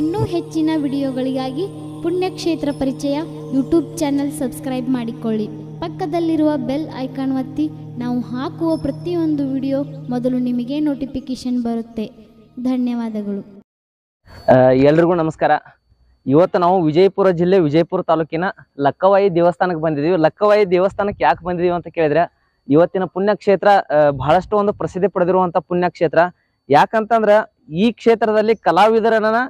ಇನ್ನೂ ಹೆಚ್ಚಿನ ವಿಡಿಯೋಗಳಿಗಾಗಿ ಪುಣ್ಯಕ್ಷೇತ್ರ ಪರಿಚಯ ಯೂಟ್ಯೂಬ್ ಚಾನೆಲ್ ಸಬ್ಸ್ಕ್ರೈಬ್ ಮಾಡಿಕೊಳ್ಳಿ. ಪಕ್ಕದಲ್ಲಿರುವ ಬೆಲ್ ಐಕಾನ್ ಒತ್ತಿ, ನಾವು ಹಾಕುವ ಪ್ರತಿಯೊಂದು ವಿಡಿಯೋ ಮೊದಲು ನಿಮಗೆ ನೋಟಿಫಿಕೇಶನ್ ಬರುತ್ತೆ. ಧನ್ಯವಾದಗಳು. ಎಲ್ರಿಗೂ ನಮಸ್ಕಾರ. ಇವತ್ತು ನಾವು ವಿಜಯಪುರ ಜಿಲ್ಲೆ, ವಿಜಯಪುರ ತಾಲೂಕಿನ ಲಕ್ಕವಾಯಿ ದೇವಸ್ಥಾನಕ್ಕೆ ಬಂದಿದ್ದೀವಿ. ಲಕ್ಕವಾಯಿ ದೇವಸ್ಥಾನಕ್ಕೆ ಯಾಕೆ ಬಂದಿದ್ದೀವಿ ಅಂತ ಕೇಳಿದ್ರೆ, ಇವತ್ತಿನ ಪುಣ್ಯಕ್ಷೇತ್ರ ಬಹಳಷ್ಟು ಒಂದು ಪ್ರಸಿದ್ಧಿ ಪಡೆದಿರುವಂಥ ಪುಣ್ಯಕ್ಷೇತ್ರ ಯಾಕಂತಂದ್ರ ಈ ಕ್ಷೇತ್ರದಲ್ಲಿ ಕಲಾವಿದರನ್ನ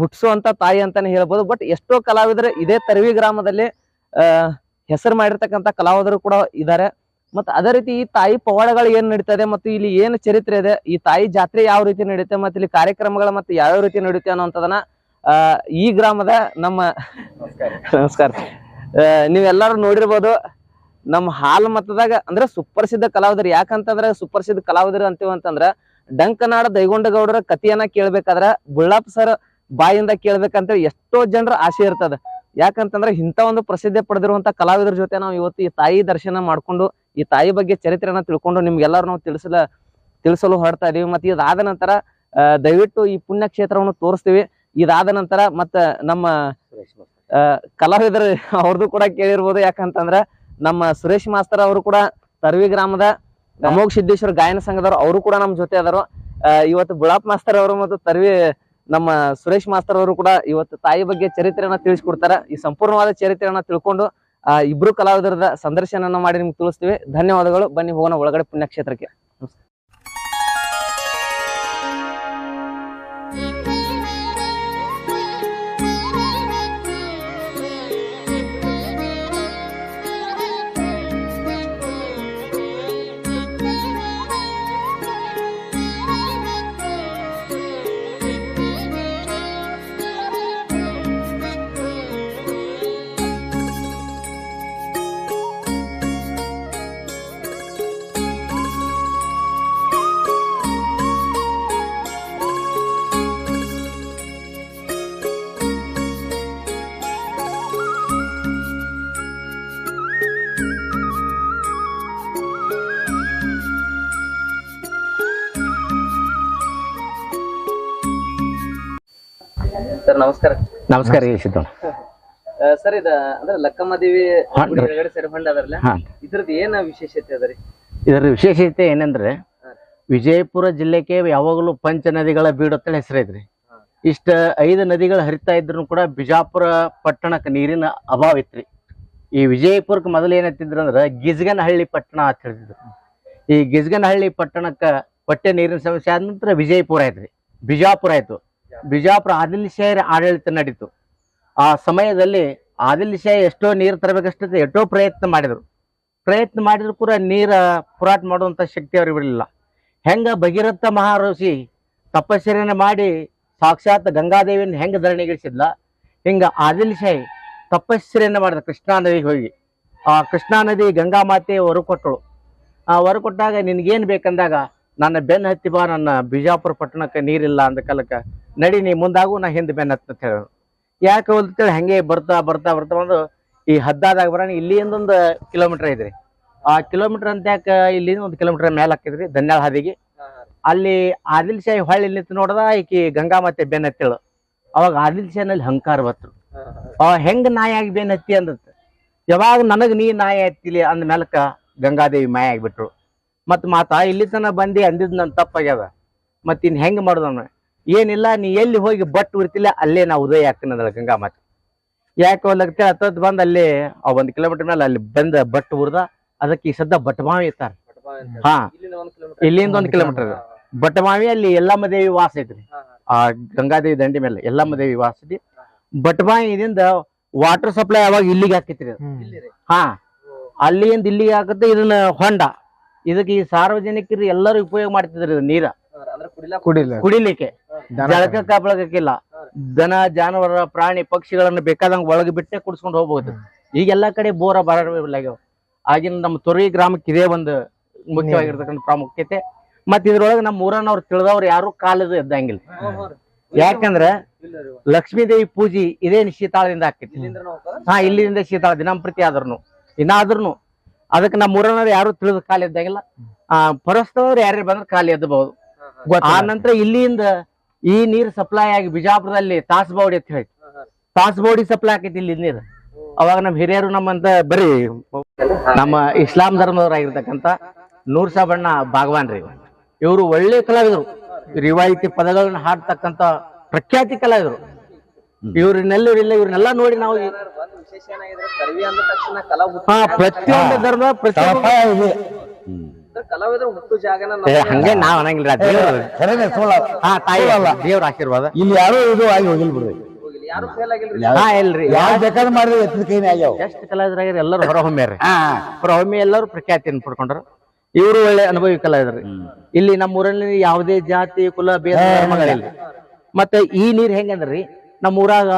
ಹುಟ್ಟಿಸುವಂತ ತಾಯಿ ಅಂತಾನೆ ಹೇಳ್ಬೋದು. ಬಟ್ ಎಷ್ಟೋ ಕಲಾವಿದರು ಇದೇ ತರವಿ ಗ್ರಾಮದಲ್ಲಿ ಹೆಸರು ಮಾಡಿರ್ತಕ್ಕಂಥ ಕಲಾವಿದರು ಕೂಡ ಇದ್ದಾರೆ ಮತ್ತು ಅದೇ ರೀತಿ ಈ ತಾಯಿ ಪವಾಡಗಳು ಏನು ನಡೀತದೆ ಮತ್ತು ಇಲ್ಲಿ ಏನು ಚರಿತ್ರೆ ಇದೆ ಈ ತಾಯಿ ಜಾತ್ರೆ ಯಾವ ರೀತಿ ನಡೆಯುತ್ತೆ ಮತ್ತು ಇಲ್ಲಿ ಕಾರ್ಯಕ್ರಮಗಳು ಮತ್ತೆ ಯಾವ್ಯಾವ ರೀತಿ ನಡೆಯುತ್ತೆ ಅನ್ನೋಂಥದನ್ನ ಆ ಈ ಗ್ರಾಮದ ನಮ್ಮ ನಮಸ್ಕಾರ. ನೀವೆಲ್ಲಾರು ನೋಡಿರ್ಬೋದು ನಮ್ಮ ಹಾಲ್ ಮತದಾಗ ಅಂದ್ರೆ ಸುಪ್ರಸಿದ್ಧ ಕಲಾವಿದರು. ಯಾಕಂತಂದ್ರೆ ಸುಪ್ರಸಿದ್ಧ ಕಲಾವಿದರು ಅಂತೀವಿ ಅಂತಂದ್ರ ಡಂಕನಾಡ ದೈಗೊಂಡಗೌಡರ ಕಥೆಯನ್ನ ಕೇಳ್ಬೇಕಾದ್ರ ಬುಳ್ಳಾಪ್ ಸರ್ ಬಾಯಿಂದ ಕೇಳ್ಬೇಕಂತೇಳಿ ಎಷ್ಟೋ ಜನರ ಆಸೆ ಇರ್ತದ. ಯಾಕಂತಂದ್ರೆ ಇಂಥ ಒಂದು ಪ್ರಸಿದ್ಧಿ ಪಡೆದಿರುವಂತ ಕಲಾವಿದರ ಜೊತೆ ನಾವು ಇವತ್ತು ಈ ತಾಯಿ ದರ್ಶನ ಮಾಡ್ಕೊಂಡು, ಈ ತಾಯಿ ಬಗ್ಗೆ ಚರಿತ್ರೆಯನ್ನ ತಿಳ್ಕೊಂಡು ನಿಮ್ಗೆಲ್ಲರೂ ನಾವು ತಿಳಿಸಲ, ತಿಳಿಸಲು ಹೊರಡ್ತಾ ಇದೀವಿ. ಮತ್ತೆ ಇದಾದ ನಂತರ ದಯವಿಟ್ಟು ಈ ಪುಣ್ಯಕ್ಷೇತ್ರವನ್ನು ತೋರಿಸ್ತೀವಿ. ಇದಾದ ನಂತರ ಮತ್ತ ನಮ್ಮ ಕಲಾವಿದರು ಅವ್ರದ್ದು ಕೂಡ ಕೇಳಿರ್ಬೋದು. ಯಾಕಂತಂದ್ರ ನಮ್ಮ ಸುರೇಶ್ ಮಾಸ್ತರ್ ಅವರು ಕೂಡ ತರ್ವಿ ಗ್ರಾಮದ ಅಮೋಘ ಸಿದ್ದೇಶ್ವರ ಗಾಯನ ಸಂಘದವರು, ಅವರು ಕೂಡ ನಮ್ಮ ಜೊತೆ ಅದಾರು. ಇವತ್ತು ಬುಳಾಪ್ ಮಾಸ್ತರ್ ಅವರು ಮತ್ತು ತರ್ವಿ, ನಮ್ಮ ಸುರೇಶ್ ಮಾಸ್ತರ್ ಅವರು ಕೂಡ ಇವತ್ತು ತಾಯಿ ಬಗ್ಗೆ ಚರಿತ್ರೆಯನ್ನ ತಿಳಿಸ್ಕೊಡ್ತಾರೆ. ಈ ಸಂಪೂರ್ಣವಾದ ಚರಿತ್ರೆಯನ್ನ ತಿಳ್ಕೊಂಡು, ಆ, ಇಬ್ರು ಕಲಾವಿದರದ ಸಂದರ್ಶನ ಮಾಡಿ ನಿಮ್ಗೆ ತಿಳಿಸ್ತೀವಿ. ಧನ್ಯವಾದಗಳು. ಬನ್ನಿ ಹೋಗೋಣ ಒಳಗಡೆ ಪುಣ್ಯಕ್ಷೇತ್ರಕ್ಕೆ. ಸರ್ ನಮಸ್ಕಾರ. ನಮಸ್ಕಾರ ಸರ್ ಇದ ಅಂದ್ರೆ ಲಕ್ಕಮ್ಮ ದೇವಿ ಗುಡಿ ಒಳಗಡೆ ಸೇರಿ ಹೊಂಡ ಅದರಲ್ಲ ಇದ್ರದ್ದು ಏನ ವಿಶೇಷತೆ ಅದರಿ ಇದರ ವಿಶೇಷತೆ ಏನಂದ್ರೆ ವಿಜಯಪುರ ಜಿಲ್ಲೆಗೆ ಯಾವಾಗಲೂ ಪಂಚ ನದಿಗಳ ಬೀಡು ಅಂತ ಹೆಸರೈತ್ರಿ. ಇಷ್ಟ ಐದು ನದಿಗಳು ಹರಿತಾ ಇದ್ರು ಕೂಡ ಬಿಜಾಪುರ ಪಟ್ಟಣಕ್ಕೆ ನೀರಿನ ಅಭಾವ ಇತ್ರಿ ಈ ವಿಜಯಪುರಕ್ಕೆ ಮೊದಲು ಏನಂತಿದ್ರು ಅಂದ್ರೆ ಗಿಜ್ಗನಹಳ್ಳಿ ಪಟ್ಟಣ ಅಂತ ಹೇಳ್ತಿದ್ರು. ಈ ಗಿಜ್ಗನಹಳ್ಳಿ ಪಟ್ಟಣಕ್ಕೆ ಹೊಟ್ಟೆ ನೀರಿನ ಸಮಸ್ಯೆ ಆದ ನಂತರ ವಿಜಯಪುರ ಆಯ್ತ್ರಿ ಬಿಜಾಪುರ ಆಯ್ತು. ಬಿಜಾಪುರ ಆದಿಲ್ ಶಾಹಿ ಆಡಳಿತ ನಡೀತು. ಆ ಸಮಯದಲ್ಲಿ ಆದಿಲ್ ಶಾಹಿ ಎಷ್ಟೋ ನೀರು ತರಬೇಕಷ್ಟೇ ಎಷ್ಟೋ ಪ್ರಯತ್ನ ಮಾಡಿದ್ರು. ಪ್ರಯತ್ನ ಮಾಡಿದ್ರು ಕೂಡ ನೀರ ಪುರಾಟ ಮಾಡುವಂತ ಶಕ್ತಿ ಅವ್ರಿಗೆ ಬಿಡಲಿಲ್ಲ. ಹೆಂಗ ಭಗೀರಥ ಮಹಾಋಷಿ ತಪಸ್ಸರಿಯನ್ನು ಮಾಡಿ ಸಾಕ್ಷಾತ್ ಗಂಗಾದೇವಿಯನ್ನು ಹೆಂಗ ಧರಣಿಗಿಳಿಸಿದ್ಲ ಹಿಂಗೆ ಆದಿಲ್ ಶಾಹಿ ತಪಸ್ಸರಿಯನ್ನು ಮಾಡಿದ ಕೃಷ್ಣಾ ನದಿಗೆ ಹೋಗಿ. ಆ ಕೃಷ್ಣಾ ನದಿ ಗಂಗಾ ಮಾತೆ ಹೊರ ಕೊಟ್ಟಳು. ಆ ಹೊರ ಕೊಟ್ಟಾಗ ನಿನ್ಗೇನ್ ಬೇಕಂದಾಗ ನನ್ನ ಬೆನ್ನ ಹತ್ತಿ ಬಾ ನನ್ನ ಬಿಜಾಪುರ ಪಟ್ಟಣಕ್ಕೆ ನೀರಿಲ್ಲ ಅಂದ ಕಾಲಕ್ಕೆ ನಡಿ ನೀ ಮುಂದಾಗು ನಾ ಹಿಂದೆ ಬೆನ್ನ ಹತ್ತ ಅಂತ ಹೇಳೋರು. ಯಾಕೆ ಅಂತೇಳಿ ಹಂಗೆ ಬರ್ತಾ ಬರ್ತಾ ಬರ್ತಾ ಬಂದು ಈ ಹದ್ದಾದಾಗ ಬರೋಣ ಇಲ್ಲಿಂದ ಒಂದು ಕಿಲೋಮೀಟರ್ ಐತ್ರಿ ಆ ಕಿಲೋಮೀಟರ್ ಅಂತ ಯಾಕೆ ಇಲ್ಲಿಂದ ಒಂದು ಕಿಲೋಮೀಟರ್ ಮೇಲೆ ಹಾಕಿದ್ರಿ ಧನ್ಯಾಳ ಹಾದಿಗೆ. ಅಲ್ಲಿ ಆದಿಲ್ ಶಾಹಿ ಹೊಳ್ಳಿ ನಿಂತು ನೋಡ್ದ ಈಕಿ ಗಂಗಾ ಮತ್ತೆ ಬೆನ್ ಹತ್ತಿಳು. ಅವಾಗ ಆದಿಲ್ ಶಾಹಿನಲ್ಲಿ ಹಂಕಾರ ಬತ್ರು ಅವ ಹೆಂಗ್ ನಾಯಾಗಿ ಆಗಿ ಬೆನ್ ಹತ್ತಿ ಅಂದತ್ ಯಾವಾಗ ನನಗೆ ನೀ ನಾಯಿ ಹತ್ತಿಲಿ ಅಂದ ಮೇಲಕ್ಕ ಗಂಗಾದೇವಿ ಮಾಯ ಆಗಿಬಿಟ್ರು. ಮತ್ ಮಾತಾ ಇಲ್ಲಿ ತನ ಬಂದಿ ಅಂದಿದ್ ನನ್ ತಪ್ಪಾಗ್ಯದ. ಮತ್ ಇನ್ ಹೆಂಗ್ ಮಾಡೋದನ್ನ ಏನಿಲ್ಲ ನೀ ಎಲ್ಲಿ ಹೋಗಿ ಬಟ್ ಉರ್ತಿಲ್ಲ ಅಲ್ಲೇ ನಾ ಉದಯ ಹಾಕ್ತೀನಂದಳ ಗಂಗಾ ಮಾತೆ. ಯಾಕೆ ಹೋಗ್ಲಕ್ಕೆ ಹತ್ತದ್ ಬಂದ್ ಅಲ್ಲಿ ಆ ಒಂದ್ ಕಿಲೋಮೀಟರ್ ಮೇಲೆ ಅಲ್ಲಿ ಬಂದ ಬಟ್ ಉರ್ದ ಅದಕ್ಕೆ ಈ ಸದ್ದ ಬಟ್ಮಾವಿ ಇರ್ತಾರ. ಹಾ. ಇಲ್ಲಿಂದ ಒಂದ್ ಕಿಲೋಮೀಟರ್. ಬಟ್ಮಾವಿ ಅಲ್ಲಿ ಎಲ್ಲಮ್ಮ ದೇವಿ ವಾಸ ಐತ್ರಿ. ಆ ಗಂಗಾದೇವಿ ದಂಡಿ ಮೇಲೆ ಎಲ್ಲಮ್ಮ ದೇವಿ ವಾಸ ಐತಿ. ಬಟ್ಮಾವಿದಿಂದ ವಾಟರ್ ಸಪ್ಲೈ ಅವಾಗ ಇಲ್ಲಿಗೆ ಹಾಕಿತ್ರಿ. ಹಾ. ಅಲ್ಲಿಂದ ಇಲ್ಲಿಗೆ ಹಾಕತ್ತೆ ಇದನ್ನ ಹೊಂಡ. ಇದಕ್ಕೆ ಈ ಸಾರ್ವಜನಿಕರು ಎಲ್ಲರೂ ಉಪಯೋಗ ಮಾಡ್ತಿದ್ರು ಇದು ನೀರ. ಕುಡಿಲ್ಲ ಕುಡಿಲಿಕ್ಕೆ. ಜಳಕ ಕಾಪಾಡಕಿಲ್ಲ ದನ ಜಾನುವಾರ ಪ್ರಾಣಿ ಪಕ್ಷಿಗಳನ್ನ ಬೇಕಾದಂಗ ಒಳಗೆ ಬಿಟ್ಟೆ ಕುಡಿಸ್ಕೊಂಡು ಹೋಗ್ಬೋದು. ಈಗ ಎಲ್ಲಾ ಕಡೆ ಬೋರ ಬರಲಾಗ್ಯಾವ ಆಗಿನ ನಮ್ಮ ತೊರಿ ಗ್ರಾಮಕ್ಕೆ ಇದೇ ಒಂದು ಮುಖ್ಯವಾಗಿರ್ತಕ್ಕಂಥ ಪ್ರಾಮುಖ್ಯತೆ. ಮತ್ ಇದ್ರೊಳಗೆ ನಮ್ಮ ಊರನ್ನವ್ರು ತಿಳಿದವ್ರು ಯಾರು ಕಾಲದ ಎದ್ದಂಗಿಲ್ಲ. ಯಾಕಂದ್ರ ಲಕ್ಷ್ಮೀ ದೇವಿ ಪೂಜೆ ಇದೇ ಶೀತಾಳದಿಂದ ಆಕೈತಿ? ಹಾ ಇಲ್ಲಿಂದ ಶೀತಾಳ ದಿನಂಪ್ರತಿ ಆದ್ರೂ ಇನ್ನಾದ್ರೂ ಅದಕ್ಕೆ ನಮ್ಮ ಊರನ್ನವ್ರು ಯಾರು ತಿಳಿದ ಕಾಲ ಎದ್ದಾಗಿಲ್ಲ ಆ ಪರಸ್ತವ್ರು ಯಾರ್ಯಾರು ಬಂದ್ರೆ ಕಾಲ ಎದ್ದಬಹುದು. ಆ ನಂತರ ಇಲ್ಲಿಂದ ಈ ನೀರ್ ಸಪ್ಲೈ ಆಗಿ ಬಿಜಾಪುರದಲ್ಲಿ ತಾಸ್ಬೌಡಿ ಅಂತ ಹೇಳಿ ತಾಸ್ಬೌಡಿ ಸಪ್ಲೈ ಆಕೈತಿ ಇಲ್ಲಿ ನೀರು. ಅವಾಗ ನಮ್ಮ ಹಿರಿಯರು ನಮ್ಮಂತ ಬರೀ ನಮ್ಮ ಇಸ್ಲಾಂ ಧರ್ಮದವರಾಗಿರ್ತಕ್ಕಂಥ ನೂರ್ ಸಾಬಣ್ಣ ಭಾಗವಾನ್ ರೀ. ಇವರು ಒಳ್ಳೆ ಕಲಾವಿದರು. ರಿವಾಯಿತಿ ಪದಗಳನ್ನ ಹಾಡ್ತಕ್ಕಂತ ಪ್ರಖ್ಯಾತಿ ಕಲಾವಿದರು. ಇವ್ರನ್ನೆಲ್ಲರಿಲ್ಲ ಇವ್ರನ್ನೆಲ್ಲ ನೋಡಿ ನಾವು ಹಾ ಪ್ರತಿಯೊಂದು ಧರ್ಮ ಪ್ರತಿಯೊಂದು ಏ, ಹಂಗೆ ನಾವ್ ಅನ್ನಂಗಿಲ್ಲ ದೇವ್ರು ಖರೇನೆ ಸುಳ್ಳ ಹಾ ತಾಯಿ ದೇವ್ರ ಆಶೀರ್ವಾದ. ಇಲ್ಲಿ ಯಾರು ಇದು ಆಗಿ ಹೋಗಿಲ್ ಬಿಡ್ರಿ. ಯಾರು ಫೇಲ್ ಆಗಿಲ್ರಿ? ಹಾ ಇಲ್ರಿ. ಯಾರು ಬೇಕಾದ್ರೆ ಮಾಡಿದ್ರೆ ಎತ್ತಿದ ಕೈನೇ ಆಗ್ಯಾವ. ಎಷ್ಟು ಕಲಾವಿದರಾಗಿರಿ ಎಲ್ಲರೂ ಹೊರಹೊಮ್ಮ್ಯಾರ ಹಾ. ಹೊರಹೊಮ್ಮೆ ಎಲ್ಲರೂ ಪ್ರಖ್ಯಾತಿಯನ್ನು ಪಡ್ಕೊಂಡ್ರು ಇವರು ಒಳ್ಳೆ ಅನುಭವಿ ಕಲಾವಿದ್ರಿ. ಇಲ್ಲಿ ನಮ್ಮ ಊರಲ್ಲಿ ಯಾವುದೇ ಜಾತಿ ಕುಲ ಭೇದ ಧರ್ಮಗಳಿಲ್ಲ. ಮತ್ತೆ ಈ ನೀರ್ ಹೆಂಗಂದ್ರಿ? ನಮ್ಮ ಊರಾಗ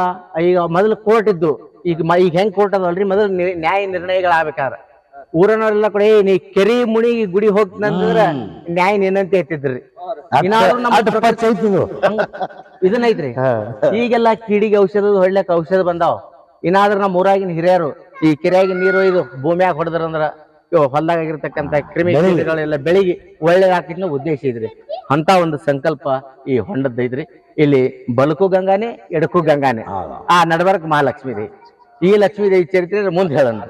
ಈಗ ಮೊದಲು ಕೋರ್ಟ್ ಇದ್ದು. ಈಗ ಈಗ ಹೆಂಗ್ ಕೋರ್ಟ್ ಅದಲ್ರಿ ಮೊದಲು ನ್ಯಾಯ ನಿರ್ಣಯಗಳಾಗಬೇಕಾದ್ರೆ ಊರನವರೆಲ್ಲ ಕೂಡ ಏ ನೀ ಕೆರಿ ಮುಣಿ ಗುಡಿ ಹೋಗ್ತಂದ್ರ ನ್ಯಾಯ ಏನಂತ ಹೇಳ್ತಿದ್ರಿ ಇದನ್ನೈತ್ರಿ. ಈಗೆಲ್ಲ ಕೀಡಿಗೆ ಔಷಧ ಹೊಡ್ಲಕ್ ಔಷಧ ಬಂದಾವ. ಇನ್ನಾದ್ರ ನಮ್ಮ ಊರಾಗಿನ ಹಿರಿಯರು ಈ ಕೆರೆಯಾಗಿ ನೀರು ಇದು ಭೂಮಿಯಾಗ ಹೊಡೆದ್ರಂದ್ರ ಹೊಲ್ದಾಗ ಆಗಿರ್ತಕ್ಕಂತ ಕ್ರಿಮಿಗಳೆಲ್ಲ ಬೆಳಿಗ್ಗೆ ಒಳ್ಳೇದಾಕಿನ ಉದ್ದೇಶ ಇದ್ರಿ. ಅಂತ ಒಂದು ಸಂಕಲ್ಪ ಈ ಹೊಂಡದ್ದೈತ್ರಿ ಇಲ್ಲಿ ಬಲಕು ಗಂಗಾನೆ ಎಡಕು ಗಂಗಾನೆ. ಆ ನಡಬರ್ಕ್ ಮಹಾಲಕ್ಷ್ಮಿ ರೀ. ಈ ಲಕ್ಷ್ಮೀ ದೇವಿ ಚರಿತ್ರೆ ಮುಂದೆ ಹೇಳೋಣ.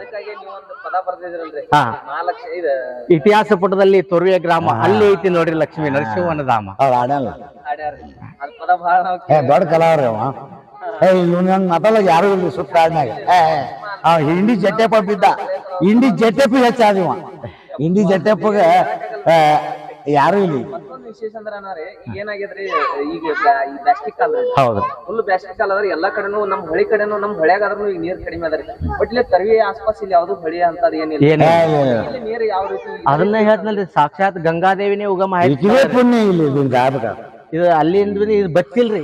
ಇತಿಹಾಸ ಪುಟದಲ್ಲಿ ತೊರುವೆ ಗ್ರಾಮ ಅಲ್ಲಿ ಐತಿ ನೋಡ್ರಿ ಲಕ್ಷ್ಮಿ ನರಸಿಂಹನ ಧಾಮ ಅವ್ರ ಆಡಲ್ಲ ಹಾಡ್ಯಾರ್ರಿ. ಅದ್ ಪದ ಬಹಳ ನಾವು ದೊಡ್ಡ ಕಲಾವ್ರಿ ಇವ್ನ ಹಂಗ ಮಾತಾಡಲ್ಲ ಯಾರು ಇಲ್ರಿ ಸುತ್ತ ಆಡ್ನಾಗ ಏ ಹಿಂಡಿ ಜಟ್ಟೆಪ್ಪ ಬಿದ್ದ. ಹಿಂಡಿ ಜಟ್ಟೆಪ್ಪ ಹೆಚ್ಚಾದಿವ ಹಿಂಡಿ ಜಟ್ಟೆಪ್ಪಗ ಯಾರು ಇಲ್ಲಿ ಮತ್ತೊಂದು ವಿಶೇಷ ಅಂದ್ರೆ ಈಗ ಏನಾಗ್ಯದ್ರಿ ಈಗ ಬ್ಯಾ- ಈ ಬ್ಯಾಸ್ಟಿಕ್ ಕಾಲ ಹೌದು. ಫುಲ್ ಬ್ಯಾಸ್ಟಿಕ್ ಕಾಲ ಅದ್ರ ಎಲ್ಲಾ ಕಡೆನೂ ನಮ್ ಹಳಿ ಕಡೆನೂ ನಮ್ ಹಳ್ಯಾಗ ಆದ್ರೂ ಈಗ ನೀರ್ ಕಡಿಮೆ ಅದರಿ ಬಟ್ ಇಲ್ಲಿ ತರ್ವಿ ಆಸ್ಪಾಸ್ ಇಲ್ಲಿ ಯಾವ್ದು ಹಳಿ ಅಂತದ್ ಏನಿಲ್ಲ. ಏನ್ ಇಲ್ಲಿ ನೀರ್ ಯಾವ ರೀತಿ ಅದನ್ನ ಹೇಳ್ತನಲ್ರಿ ಸಾಕ್ಷಾತ್ ಗಂಗಾದೇವಿನೇ ಉಗಮ ಆಯ್ತು. ಇದೇ ಪುಣ್ಯ ಇಲ್ಲಿ ಆಗ್ಬೇಕ ಇದು ಅಲ್ಲಿಂದ ಇದು ಬತ್ತಿಲ್ರಿ.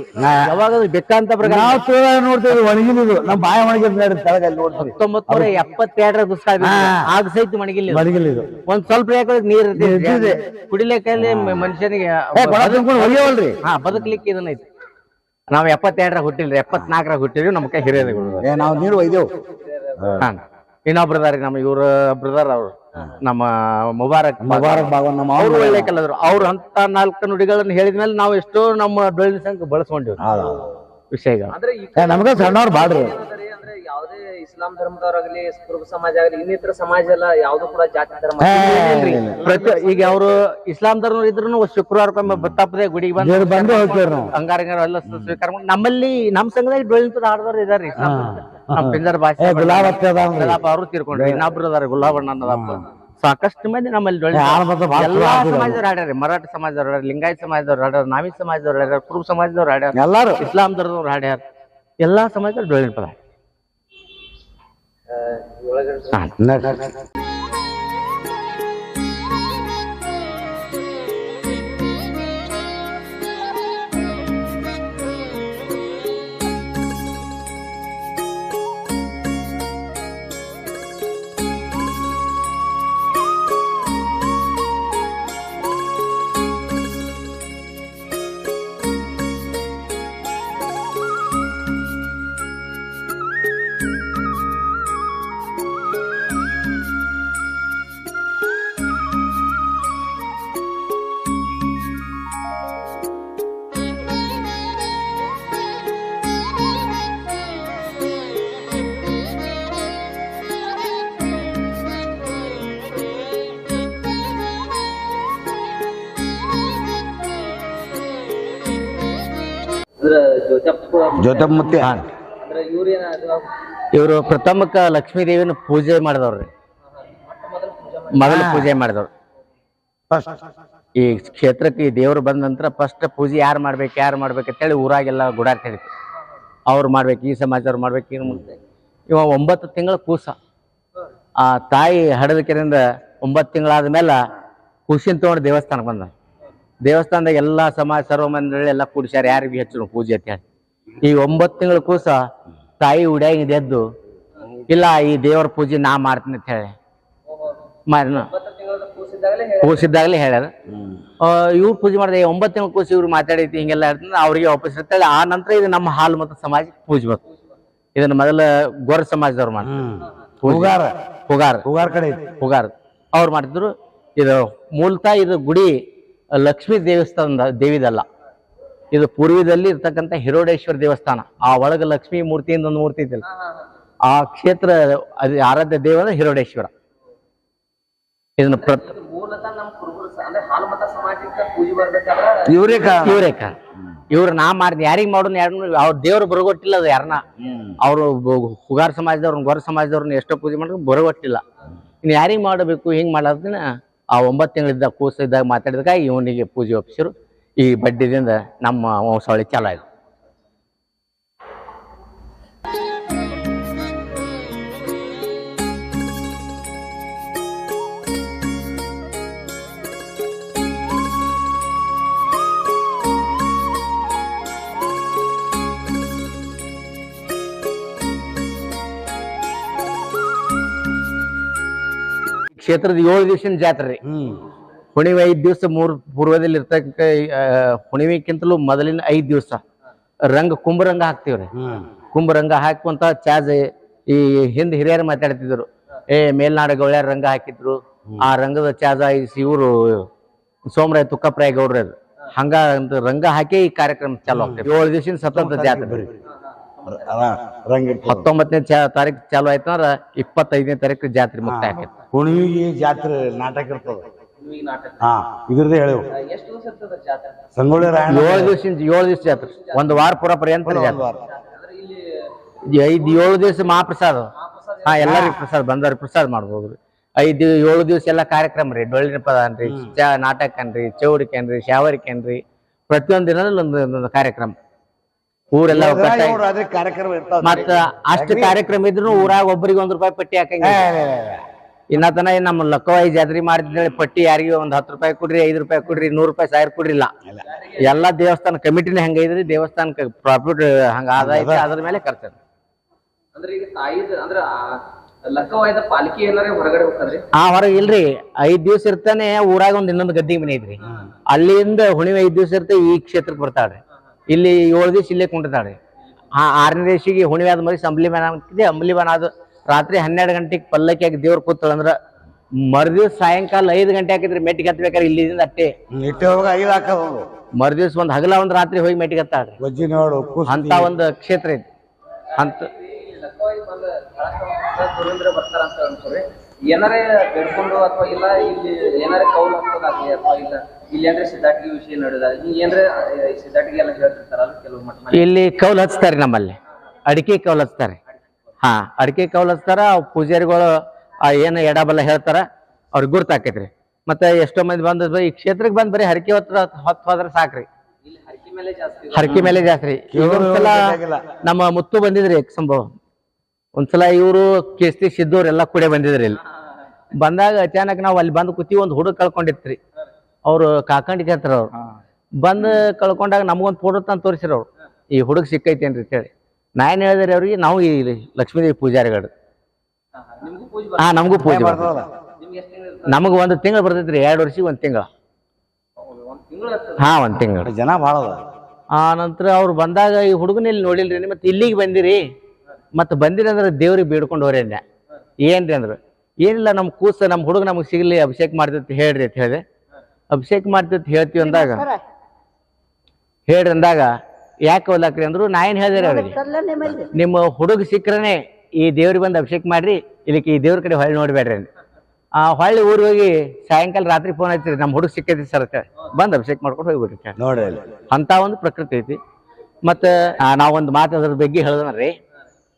ಯಾವಾಗ ಬೆಕ್ಕಂತ ಪ್ರಕಾರ. ನಾವು ತಿಳ ನೋಡ್ತೀವಿ ಇದು ನಮ್ಮ ಬಾಯ ತೆಳಗ ಅಲ್ಲಿ ನೋಡ್ತೀವಿ. ಹತ್ತೊಂಬತ್ ನೂರ ಎಪ್ಪತ್ತೆರಡರ ಬಿದ್ದಿದೆ. ಆಗ ಸಹಿತ ಒಣಗಿಲ್ಲ ಇದು. ಒಂದ್ ಸ್ವಲ್ಪ ನೀರ್ ಇರ್ತೈತಿ. ಕುಡಿಲಿಕ್ಕೆ ಮನುಷ್ಯನಿಗೆ ಒಯ್ಯವಲ್ರಿ ಹಾ ಬದುಕ್ಲಿಕ್ಕೆ ಇದನ್ನೈತಿ ನಾವ್ ಎಪ್ಪತ್ತೆರಡರ ಹುಟ್ಟಿಲ್ರಿ. ಎಪ್ಪತ್ನಾಲ್ಕರ ಹುಟ್ಟಿದ್ವಿ. ನಮ್ ಕೈ ಹಿರಿಯರುಗಳು ನಾವು ನೀರು ಒಯ್ದೇವು. ಹಾ. ಇನ್ನೊಬ್ರು ಅದಾರಿ ನಮ್ಮ ಇವ್ರ ಬ್ರದರ್ ಅವ್ರು. ನಮ್ಮ ಮುಬಾರಕ್ ಮುಬಾರಕ್ ಬಾಗವನ್ ನಮ್ಮ ಅವ್ರು ಒಳ್ಳೆ ಕಲದ್ರು ಅವ್ರು ಅಂತ ನಾಲ್ಕು ನುಡಿಗಳನ್ನ ಹೇಳಿದ್ಮೇಲೆ ನಾವು ಎಷ್ಟೋ ನಮ್ಮ ಸಂಘ ಬಳಸ್ಕೊಂಡಿವಿ ವಿಷಯಗಳು. ಅಂದ್ರೆ ಈ ಏ ನಮ್ಗ ಸಣ್ಣವ್ರು ಬಾಡ್ರಿ ಇಸ್ಲಾಂ ಧರ್ಮದವರಾಗ್ಲಿ ಕುರುಬ ಸಮಾಜ ಆಗಲಿ ಇನ್ನಿತರ ಸಮಾಜ ಎಲ್ಲ ಯಾವ್ದು ಕೂಡ ಜಾತಿ ಧರ್ಮ ಏನಿಲ್ರಿ. ಪ್ರತಿ ಈಗ ಅವರು ಇಸ್ಲಾಂ ಧರ್ಮ ಇದ್ರು ಶುಕ್ರವಾರ ಬತ್ತಪ್ಪದೆ ಗುಡಿಗೆ ಬಂದು ದೇವ್ರು ಬಂದು ಹೋಗ್ತೇವ್ರಿ ನಾವು. ಅಂಗಾರಂಗಾರ ಎಲ್ಲ ಸ್ವೀಕಾರ ಮಾಡಿ ನಮ್ಮಲ್ಲಿ ನಮ್ಮ ಸಂಘದಾಗ ಡೊಳ್ಳಿನ ಆಡದವ್ರು ಇದಾರೆ ಇಸ್ಲಾಂ ಧರ್ಮದಾಗ. ನಮ್ಮ ಪಿಂಜರ್ ಭಾಷೆ ಏ ಗುಲಾಬ್ ಹತ್ತಿ ಅದಾವ ಗುಲಾಬ ಅವರು ತೀರ್ಕೊಂಡ್ರಿ. ಇನ್ನೊಬ್ರು ಅದಾರ ಗುಲಾಬಣ್ಣ ಅನ್ನೋದಪ್ಪ ಸಾಕಷ್ಟು ಮಂದಿ ನಮ್ಮಲ್ಲಿ ಡೊಳ್ಳಿ ಯಾರ್ ಎಲ್ಲಾ. ಸಮಾಜದವ್ರು ಹಾಡ್ಯಾರ. ಮರಾಠ ಸಮಾಜದವ್ರು ಹಾಡ್ಯಾರ ಲಿಂಗಾಯತ್ ಸಮಾಜದವ್ರು ಹಾಡ್ಯಾರ ನಾವಿ ಸಮಾಜದವ್ರು ಹಾಡ್ಯಾರ ಕುರುಬ ಸಮಾಜದವ್ರು ಹಾಡ್ಯಾರ. ಎಲ್ಲಾರು. ಇಸ್ಲಾಂ ಧರ್ಮದವ್ರು ಹಾಡ್ಯಾರ. ಎಲ್ಲಾ ಸಮಾಜದವ್ರು ಡೊಳ್ಳಿನ ಪದ. ಅಂದ್ರೆ ಜ್ಯೋತಪ್ಪ ಇವ್ರೇನ ಇವರು ಪ್ರಥಮಕ್ಕ ಲಕ್ಷ್ಮೀ ದೇವಿನ ಪೂಜೆ ಮಾಡಿದವ್ರಿ ಮೊದಲು ಪೂಜೆ ಮಾಡಿದವ್ರು. ಈ ಕ್ಷೇತ್ರಕ್ಕೆ ಈ ದೇವ್ರು ಬಂದ ನಂತರ ಫಸ್ಟ್ ಪೂಜೆ ಯಾರು ಮಾಡ್ಬೇಕು ಯಾರು ಮಾಡ್ಬೇಕು ಅಂತೇಳಿ ಊರಾಗೆಲ್ಲ ಗುಡಾರ್ ತಿಳಿತು ಅವ್ರು ಮಾಡ್ಬೇಕು ಈ ಸಮಾಜದವ್ರು ಮಾಡ್ಬೇಕು ಏನು ಮುಂದೆ ಇವ ಒಂಬತ್ತು ತಿಂಗಳ ಕೂಸ. ಆ ತಾಯಿ ಹಡದ ಕೆರೆಯಿಂದ ಒಂಬತ್ತು ತಿಂಗಳಾದ ಮೇಲೆ ಕೂಸಿನ ತಗೊಂಡು ದೇವಸ್ಥಾನಕ್ಕೆ ಬಂದ. ದೇವಸ್ಥಾನದಾಗ ಎಲ್ಲಾ ಸಮಾಜ ಸರ್ವ ಮಂದಿರ ಎಲ್ಲ ಕೂಡಿಸ್ಯಾರ ಯಾರಿಗೆ ಹೆಚ್ಚು ಪೂಜೆ ಅಂತ ಹೇಳಿ. ಈ ಒಂಬತ್ತು ತಿಂಗಳ ಕೂಸ ತಾಯಿ ಉಡ್ಯಾಗಿಂದ ಎದ್ದು ಇಲ್ಲ ಈ ದೇವರ ಪೂಜೆ ನಾ ಮಾಡ್ತೀನಿ ಅಂತ ಹೇಳಿ. ಕೂಸಿದ್ದಾಗಲೇ ಹೇಳ್ಯಾರ. ಇವ್ರು ಪೂಜೆ ಮಾಡಿದೆ ಒಂಬತ್ತು ತಿಂಗಳ ಕೂಸಿ ಇವ್ರು ಮಾತಾಡೈತಿ ಹಿಂಗೆಲ್ಲ ಹೇಳ್ತಾರೆ ಅವ್ರಿಗೆ ವಾಪಸ್ ಇರ್ತಾಳೆ. ಆ ನಂತರ ಇದು ನಮ್ಮ ಹಾಲು ಮತ್ತು ಸಮಾಜ ಪೂಜೆ ಬಂತು ಇದನ್ನ ಮೊದಲ ಗೋರ ಸಮಾಜದವ್ರು ಮಾಡ್ತಾರೆ. ಹುಗಾರ ಹುಗಾರ್ ಹೂಗಾರ್ ಕಡೆ ಹುಗಾರ್ ಅವ್ರು ಮಾಡಿದ್ರು ಇದು ಮೂಲತಃ ಇದು ಗುಡಿ ಲಕ್ಷ್ಮೀ ದೇವಸ್ಥಾನ ದೇವಿದಲ್ಲ. ಇದು ಪೂರ್ವದಲ್ಲಿ ಇರ್ತಕ್ಕಂಥ ಹಿರೋಡೇಶ್ವರ ದೇವಸ್ಥಾನ. ಆ ಒಳಗೆ ಲಕ್ಷ್ಮೀ ಮೂರ್ತಿಯಿಂದ ಒಂದು ಮೂರ್ತಿ ಇದೆಯಲ್ಲ ಆ ಕ್ಷೇತ್ರ ಅದು ಆರಾಧ್ಯ ದೇವ ಅಂದ್ರೆ ಹಿರೋಡೇಶ್ವರ ಇದನ್ನ ಪ್ರತ್ ಮೂಲತಃ ನಮ್ಮ ಕುರುಬರು ಅಂದ್ರೆ ಹಾಲುಮತ ಸಮಾಜಕ್ಕೆ ಪೂಜೆ ಬರ್ಬೇಕಾದ್ರೆ ಇವರೇ ಇವ್ರೇ ಇವ್ರು ನಾ ಮಾಡಿದ್ ಯಾರಿಗ್ ಮಾಡೋನ್ ಯಾರು ಅವ್ರ ದೇವ್ರು ಬರಗೊಟ್ಟಿಲ್ಲ ಅದು ಯಾರನ್ನ ಅವರು ಹುಗಾರ್ ಸಮಾಜದವ್ರನ್ನ ಗೊರ ಸಮಾಜದವ್ರನ್ನ ಎಷ್ಟೋ ಪೂಜೆ ಮಾಡಿದ್ರು ಬರಗೊಟ್ಟಿಲ್ಲ. ಇನ್ನು ಯಾರಿಗ್ ಮಾಡಬೇಕು ಹಿಂಗ್ ಮಾಡೋದನ್ನ ಆ ಒಂಬತ್ತು ತಿಂಗಳಿದ್ದ ಕೂಸಿದ್ದಾಗ ಮಾತಾಡಿದಾಗ ಇವನಿಗೆ ಪೂಜೆ ಒಪ್ಪಿಸಿರು ಈ ಬಡ್ಡಿದಿಂದ ನಮ್ಮ ವಂಶಾವಳಿ ಚಾಲು ಆಯ್ತು. ಕ್ಷೇತ್ರದ ಏಳು ದಿವಸ ಜಾತ್ರೆ ರೀ. ಹುಣಿವೆ ಐದ್ ದಿವಸ ಮೂರ್ ಪೂರ್ವದಲ್ಲಿ ಇರ್ತಕ್ಕ ಹುಣಿವೆಕ್ಕಿಂತಲೂ ಮೊದಲಿನ ಐದ್ ದಿವಸ ರಂಗ ಕುಂಭರಂಗ ಹಾಕ್ತಿವ್ರಿ ಕುಂಭರಂಗ ಹಾಕುವಂತ ಚಾಜ್ ಈ ಹಿಂದ್ ಹಿರಿಯರು ಮಾತಾಡ್ತಿದ್ರು. ಏ ಮೇಲ್ನಾಡ ಗೌಳ್ಯಾರ ರಂಗ ಹಾಕಿದ್ರು. ಆ ರಂಗದ ಚಾಜ ಇವರು ಸೋಮರಾಯ ತುಕ್ಕಪ್ರಾಯ ಗೌಡ್ರ ಹಂಗ ಅಂತ ರಂಗ ಹಾಕಿ ಈ ಕಾರ್ಯಕ್ರಮ ಚಾಲು ಆಗ್ತದೆ ಏಳು ದಿವಸ ಸತತ ಜಾತ್ರೆ. ಹತ್ತೊಂಬತ್ತನೇ ಚಾ ತಾರೀಕು ಚಾಲು ಆಯ್ತು ಅಂದ್ರ ಇಪ್ಪತ್ತೈದನೇ ತಾರೀಕು ಜಾತ್ರೆ ಮುಕ್ತಾಯ ಆಕೈತಿ. ಹುಣ್ಣಿಮೆಗೆ ಜಾತ್ರೆ ನಾಟಕ ಇರ್ತದ. ಈ ನಾಟಕ. ಹಾ ಇದ್ರದ್ದು ಹೇಳಿ ಎಷ್ಟು ದಿವಸ ಇರ್ತದ ಜಾತ್ರೆ? ಸಂಗೊಳ್ಳಿ ರಾಯಣ್ಣ ಏಳು ದಿವಸ ಏಳು ದಿವಸ ಜಾತ್ರೆ. ಒಂದು ವಾರ ಪೂರ ಪರ್ಯಂತ ಜಾತ್ರೆ. ಅಂದ್ರೆ ಇಲ್ಲಿ ಐದ್ ಏಳು ದಿವಸ ಮಹಾಪ್ರಸಾದ. ಹಾ ಎಲ್ಲರಿಗೂ ಪ್ರಸಾದ ಬಂದವ್ರಿ ಪ್ರಸಾದ ಮಾಡ್ಬೋದ್ರಿ ಐದ್ ಏಳು ದಿವಸ ಎಲ್ಲ ಕಾರ್ಯಕ್ರಮ ರೀ ಡೊಳ್ಳಿನ ಪದ ಅನ್ರಿ ಚಾ ನಾಟಕ ಅನ್ರಿ ಚೌಡಿಕೆ ಅನ್ರಿ ಶಾವರಿಕೆ ಅನ್ರಿ. ಪ್ರತಿಯೊಂದು ದಿನದಲ್ಲಿ ಒಂದೊಂದು ಕಾರ್ಯಕ್ರಮ. ಊರೆಲ್ಲ ಕಾರ್ಯಕ್ರಮ ಮತ್ತ ಅಷ್ಟು ಕಾರ್ಯಕ್ರಮ ಇದ್ರು ಊರಾಗ ಒಬ್ಬರಿಗೆ ಒಂದ್ ರೂಪಾಯಿ ಪಟ್ಟಿ ಹಾಕಂಗ ಇನ್ನ ತನ ಏನ್ ನಮ್ಮ ಲಕ್ಕವಾಯಿ ಜಾತ್ರಿ ಮಾಡಿದ್ರೆ ಪಟ್ಟಿ ಯಾರಿಗೆ ಒಂದ್ ಹತ್ತು ರೂಪಾಯಿ ಕೊಡ್ರಿ ಐದು ರೂಪಾಯಿ ಕೊಡ್ರಿ ನೂರು ರೂಪಾಯಿ ಸಾವಿರ ಕೊಡ್ರಿಲ್ಲ. ಎಲ್ಲಾ ದೇವಸ್ಥಾನ ಕಮಿಟಿನ ಹೆಂಗ ಐತ್ರಿ ದೇವಸ್ಥಾನಕ್ಕೆ ಪ್ರಾಫಿಟ್ ಹಂಗ ಆದಾಯ ಅದ್ರ ಮೇಲೆ ಖರ್ಚು ಅಂದ್ರೆ ಈಗ ತಾಯಿದ ಅಂದ್ರ ಲಕ್ಕವಾಯ್ದ ಪಾಲಿಕೆ ಏನಾರ ಹೊರಗಡೆ ಹೋಗ್ತದ್ರಿ ಆ ಹೊರಗೆ ಇಲ್ರಿ ಐದ್ ದಿವ್ಸ ಇರ್ತಾನೆ ಊರಾಗ ಒಂದ್ ಇನ್ನೊಂದು ಗದ್ದಿ ಮನೆ ಐತ್ರಿ. ಅಲ್ಲಿಂದ ಹುಣಿವೆ ಐದ್ ದಿವ್ಸ ಇರ್ತೆ ಈ ಕ್ಷೇತ್ರಕ್ಕೆ ಬರ್ತಾಳ್ರಿ. ಇಲ್ಲಿ ಏಳು ದಿವ್ಸ ಇಲ್ಲೇ ಕುಂಟಿರ್ತಾಳ್ರಿ ಆ ಆರನೇ ದಿವಸಿಗೆ ಹುಣಿಮೆ ಆದ ಮರಿ ಅಂಬಲಿ ಬನ ಅಂತಿದೆ ಅಂಬ್ಲಿ ಮನ ಅದು ರಾತ್ರಿ ಹನ್ನೆರಡು ಗಂಟೆಗೆ ಪಲ್ಲಕ್ಕಿಯಾಗಿ ದೇವ್ರ ಕೂತಳಂದ್ರ ಮರ್ದಿವ್ಸ ಸಾಯಂಕಾಲ ಐದು ಗಂಟೆ ಹಾಕಿದ್ರೆ ಮೆಟ್ಟಿಗೆ ಹತ್ಬೇಕಾದ್ರೆ ಇಲ್ಲಿಂದ ಅಟ್ಟೆ. ಐದು ಹಾಕೋದು ಮರ್ದಿವ್ಸ ಒಂದ್ ಹಗಲ ಒಂದ್ ರಾತ್ರಿ ಹೋಗಿ ಮೆಟ್ಟಿಗೆ ಹತ್ತಾಳ್ರಿ. ವಜ್ಜಿ ನೋಡು ಕುಸ್ತಿ. ಅಂತ ಒಂದು ಕ್ಷೇತ್ರ ಐತಿ. ಅಂತ. ಏನಾರ ಅಥವಾ ಇಲ್ಲ ಇಲ್ಲಿ ಏನಾರೇ ಕೌಲ್ ಹಾಕೋದಾಗ್ಲಿ ಅಥವಾ ಇಲ್ಲ ಇಲ್ಲಿ ಅಂದ್ರೆ ಸಿದ್ಧಾಟಿಗೆ ವಿಷಯ ನಡೆದ ಹಿಂಗ ಏನ್ರ ಆ, ಸಿದ್ಧಾಟಿಗೆ ಎಲ್ಲ ಹೇಳ್ತಿರ್ತಾರಲ್ಲ ಕೆಲವು ಮಠ ಮಂದಿ. ಇಲ್ಲಿ ಕೌಲ್ ಹಚ್ತಾರೆ ನಮ್ಮಲ್ಲಿ. ಅಡಿಕೆ ಕೌಲ್ ಹಚ್ತಾರೆ. ಹಾ. ಅಡಿಕೆ ಕೌಲ್ ಹಚ್ತಾರ ಅವ್ ಪೂಜಾರಿಗಳು ಏನು ಎಡಬಲ್ಲ ಹೇಳ್ತಾರ ಅವ್ರಿಗೆ ಗುರ್ತಾಕೈತ್ರಿ ಮತ್ತೆ ಎಷ್ಟೋ ಮಂದಿ ಬಂದ ಈ ಕ್ಷೇತ್ರಕ್ಕೆ ಬಂದ್ ಬರೀ ಹರಕೆ ಹೊತ್ತ ಹೊತ್ತು ಹೋದ್ರೆ ಸಾಕ್ರಿ. ಹರಕೆ ಮೇಲೆ ಜಾಸ್ತಿ ಒಂದ್ಸಲ. ನಮ್ಮ ಮುತ್ತು ಬಂದಿದ್ರಿ ಸಂಭವ. ಒಂದ್ಸಲ ಇವರು ಕೇಸ್ತಿ ಸಿದ್ದವ್ರು ಎಲ್ಲಾ ಕೂಡ ಬಂದಿದ್ರಿ ಇಲ್ಲಿ. ಬಂದಾಗ ಅಚಾನಕ್ ನಾವು ಅಲ್ಲಿ ಬಂದು ಕೂತಿ ಒಂದು ಹುಡುಗ ಕಳ್ಕೊಂಡಿತ್ರಿ. ಅವ್ರು ಕಾಕಂಡಿ ಹತ್ರ ಅವ್ರು. ಬಂದ್ ಕಳ್ಕೊಂಡಾಗ ನಮಗೊಂದು ಫೋಟೋ ತಂದು ತೋರಿಸಿರ ಅವ್ರು. ಈ ಹುಡುಗ ಸಿಕ್ಕೈತೇನ್ರಿ ಅಂತೇಳಿ ನಾ ಹೇಳಿದ್ರೆ ಹೇಳಿದ್ರಿ ಅವ್ರಿಗೆ? ನಾವು ಈ ಲಕ್ಷ್ಮೀದೇವಿ ಪೂಜಾರಿಗಳು. ಹಾ, ಹಾ. ನಿಮ್ಗೂ ಪೂಜೆ ಹಾ ನಮಗೂ ಪೂಜೆ ಬರ್ತದೆ. ಒಂದು ನಿಮ್ಗೆ ಎಷ್ಟು ತಿಂಗಳು ಬರ್ತೈತಿ ನಮಗ್ ಒಂದು ತಿಂಗಳು ಬರ್ತೈತ್ರಿ ಎರಡು ವರ್ಷಕ್ಕೆ ಒಂದು ತಿಂಗಳ. ಒಂದ್ ತಿಂಗಳು ಇರ್ತದೆ. ಹಾ ಒಂದು ತಿಂಗಳು. ಜನ ಭಾಳ ಅದ ಆ ನಂತರ ಅವ್ರು ಬಂದಾಗ ಈ ಹುಡುಗನಲ್ಲಿ ನೋಡಿಲ್ರಿ ಮತ್ತೆ ಇಲ್ಲಿಗೆ ಬಂದಿರಿ. ಮತ್ತೆ ಬಂದಿರಿ ಅಂದ್ರೆ ದೇವ್ರಿಗೆ ಬೇಡ್ಕೊಂಡು ಹೋರಿ ಅಂದೆ. ಏನ್ರಿ ಅಂದ್ರು? ಏನಿಲ್ಲ ನಮ್ಮ ಕೂಸ ನಮ್ಮ ಹುಡುಗ ನಮಗೆ ಸಿಗ್ಲಿ ಅಭಿಷೇಕ ಮಾಡ್ತೈತಿ ಹೇಳ್ರಿ ಅಂತ ಹೇಳಿದೆ. ಅಭಿಷೇಕ ಮಾಡ್ತೈತಿ ಹೇಳ್ತೀವಿ ಅಂದಾಗ. ಹೇಳ್ರಿ ಅಂದಾಗ ಯಾಕೆ ಓದಾಕ್ರಿ ಅಂದ್ರು ನಾ ಏನ್ ಹೇಳಿದ್ರೆ ಅವ್ರಿಗೆ? ನಿಮ್ಮ ಹುಡುಗ ಸಿಕ್ಕ್ರನೆ ಈ ದೇವ್ರಿಗೆ ಬಂದು ಅಭಿಷೇಕ ಮಾಡ್ರಿ ಇದಕ್ಕೆ ಈ ದೇವ್ರ ಕಡೆ ಹೊಳ್ಳಿ ನೋಡ್ಬೇಡ್ರಿ ಆ ಹೊಳ್ಳಿ ಊರಿಗೆ ಹೋಗಿ ಸಾಯಂಕಾಲ ರಾತ್ರಿ ಫೋನ್ ಹಚ್ಚಿರಿ ನಮ್ಮ ಹುಡುಗ ಸಿಕ್ಕೈತಿ ಸರ್ ಅಂತ ಬಂದು ಅಭಿಷೇಕ ಮಾಡ್ಕೊಂಡು ಹೋಗ್ಬಿಡ್ರಿ ನೋಡ್ರಿ ನೋಡಿ ಅಲ್ಲಿ. ಅಂತ ಒಂದು ಪ್ರಕೃತಿ ಐತಿ. ಮತ್ತು ನಾವೊಂದು ಮಾತು ಅದ್ರ ಬಗ್ಗೆ ಹೇಳಿದ್ರಿ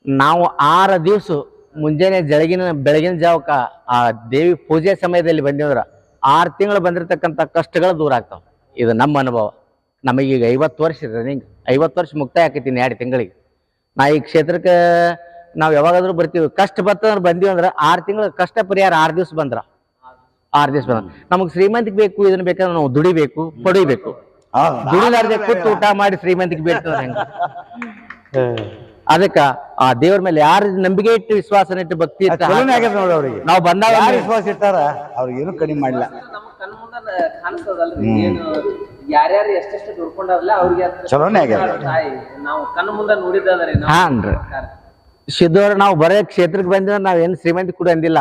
ನಾವು ಆರು ದಿವಸ ಮುಂಜಾನೆ ಜಳಗಿನ ಬೆಳಗಿನ ಜಾವಕ ಆ ದೇವಿ ಪೂಜೆ ಸಮಯದಲ್ಲಿ ಬಂದಿದ್ರ ಆರು ತಿಂಗಳು ಬಂದಿರತಕ್ಕಂಥ ಕಷ್ಟಗಳು ದೂರ ಆಗ್ತಾವ. ಇದು ನಮ್ಮ ಅನುಭವ. ನಮಗೀಗ ಐವತ್ತು ವರ್ಷ ರನ್ನಿಂಗ್ ಐವತ್ತು ವರ್ಷ ಮುಕ್ತಾಯ ಆಕೈತಿ ಎರಡು ತಿಂಗಳಿಗೆ. ನಾ ಈ ಕ್ಷೇತ್ರಕ್ಕೆ ನಾವು ಯಾವಾಗಾದ್ರೂ ಬರ್ತೀವಿ. ಕಷ್ಟ ಬರ್ತಂದ್ರೆ ಬಂದೀವಿ ಅಂದ್ರೆ ಆರು ತಿಂಗಳ ಕಷ್ಟ ಪರಿಹಾರ ಆರು ದಿವಸ ಬಂದ್ರ. ಆರು ದಿವಸ ಬಂದ್ರ. ನಮಗೆ ಶ್ರೀಮಂತಿಗೆ ಬೇಕು ಇದನ್ನ ಬೇಕಂದ್ರೆ ನಾವು ದುಡಿಬೇಕು ಪಡಿಬೇಕು. ದುಡಿಲಾರ್ದೆ ಕೂತು ಊಟ ಮಾಡಿ ಶ್ರೀಮಂತಿಗೆ ಬೇಡ್ತದ ಹೆಂಗ? ಅದಕ್ಕ ಆ ದೇವ್ರ ಮೇಲೆ ಯಾರ ನಂಬಿಕೆ ಇಟ್ಟು ವಿಶ್ವಾಸ ಇಟ್ಟು ಭಕ್ತಿ ನಾವು ಬಂದಾಗ ಯಾರು ವಿಶ್ವಾಸ ಇಟ್ಟಾರ? ಅವ್ರಿಗೆ ಏನು ಕಡಿಮೆ ಮಾಡಿಲ್ಲ ಯಾರ್ಯಾರು ಎಷ್ಟೆಷ್ಟು ದುಡ್ಕೊಂಡಾರಲ್ಲ ಅವ್ರಿಗೆ ಅದ್ರ ಚಲೋನೇ ಆಗ್ಯದ. ತಾಯಿ ನಾವು ಕಣ್ಣು ಮುಂದೆ ನೋಡಿದ್ದದ್ರಿ ನಾವು ಹಾನ್ರಿ ಸಿದ್ದವ್ರ ನಾವು ಬರೇ ಕ್ಷೇತ್ರಕ್ಕೆ ಬಂದಿದ್ರೆ ನಾವ್ ಏನ್ ಶ್ರೀಮಂತ ಕೂಡ ಅಂದಿಲ್ಲ.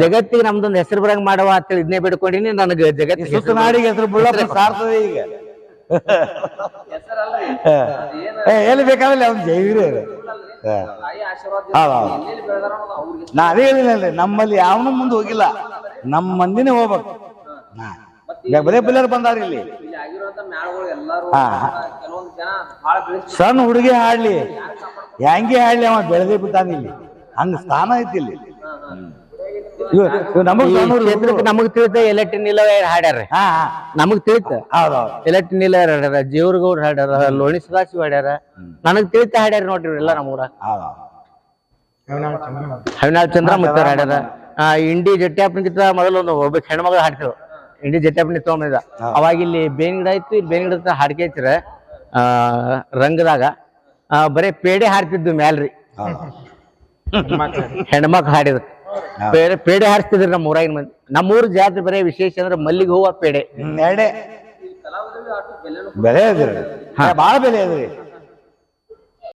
ಜಗತ್ತಿಗೆ ನಮ್ದೊಂದು ಹೆಸರು ಬರಂಗ್ ಮಾಡವ ಅಂತೇಳಿ ಇದನ್ನೇ ಬಿಡ್ಕೊಂಡಿನಿ ನನಗೆ ಈ ಜಗತ್ತಿಗೆ ಸುತ್ತ ನಾಡಿಗೆ ಹೆಸರು ಬುಳ್ಳಪ್ಪ ಸಾರ್ತದೆ ಈಗ. ಏ, ಎಲ್ಲಿ ಬೇಕಾದ್ರೆ ಅವ್ನು ಜೈವಿರೇ ನಾ ಅದೇ ಹೇಳಿಲ್ಲ ನಮ್ಮಲ್ಲಿ ಯಾವನು ಮುಂದೆ ಹೋಗಿಲ್ಲ. ನಮ್ಮ ಮಂದಿನೇ ಹೋಗ್ಬೇಕು. ಹಾ. ಬರೇ ಪಿಲ್ಲರ್ ಬಂದಾರ ಇಲ್ಲಿ. ಸಣ್ಣ ಹುಡುಗಿ ಹಾಡ್ಲಿ. ಹೆಂಗಿ ಹಾಡ್ಲಿ ಅವ ಬೆಳೆದೇ ಬಿಟ್ಟಾನ ಇಲ್ಲಿ. ಹಂಗ ಸ್ಥಾನ ಐತಿ ಇಲ್ಲಿ. ನಮಗ್ ತಿಳಿತ ಎಲೆಕ್ಟ್ರಿನ್ ಇಲ್ಲ ಹಾಡ್ಯಾರ ನಮಗ್ ತಿಳಿತ? ಹೌದೌದು. ಎಲೆಕ್ಟ್ರಿನ್ ಇಲ್ಲ ಹಾಡ್ಯಾರ? ಜೀವರ್ಗೌಡ್ ಹಾಡ್ಯಾರ ಲೋಣಿ ಸದಾಶಿವ ಹಾಡ್ಯಾರ. ನನಗ್ ತಿಳಿತ ಹಾಡ್ಯಾರ ನೋಡ್ರಿ ಎಲ್ಲ ನಮ್ಮೂರ. ಹವಿನಾಳ್ ಚಂದ್ರ ಮತ್ತೆ ಹಾಡ್ಯಾರ. ಇಂಡಿ ಇಂಡಿ ಜಟ್ಟ್ಯಾಪನಿಗಿಂತ ಮೊದಲು ಒಂದು ಒಬ್ಬ ಹೆಣ್ಮಗಳು ಹಾಡ್ತಿರು ಇಂಡಿ ಜಟ್ಟ್ಯಾಪನಿ ತಗೊಂಡಿದ್ದ. ಅವಾಗ ಇಲ್ಲಿ ಬೇನ್ ಗಿಡ ಇತ್ತು ಇಲ್ಲಿ ಬೇನ್ ಗಿಡ ಹಾಡ್ಕೆ ಆ ರಂಗದಾಗ. ಬರೇ ಪೇಡೆ ಹಾಡ್ತಿದ್ದು ಮ್ಯಾಲ್ರಿ. ಹೆಣ್ಮಕ್ಳು ಹಾಡಿದ್ರು. ಬೇರೆ ಪೇಡೆ ಹಾರಿಸ್ತಿದ್ರು ನಮ್ಮ ಊರಾಗಿನ ಮಂದಿ. ನಮ್ಮೂರ ಜಾತ್ರೆ ಬರೀ ವಿಶೇಷ ಅಂದ್ರೆ ಮಲ್ಲಿಗೆ ಹೂವ ಪೇಡೆ. ಬೆಲೆ ಅದ್ರಿ ಬಾಳ ಬೆಲೆ ಅದ್ರಿ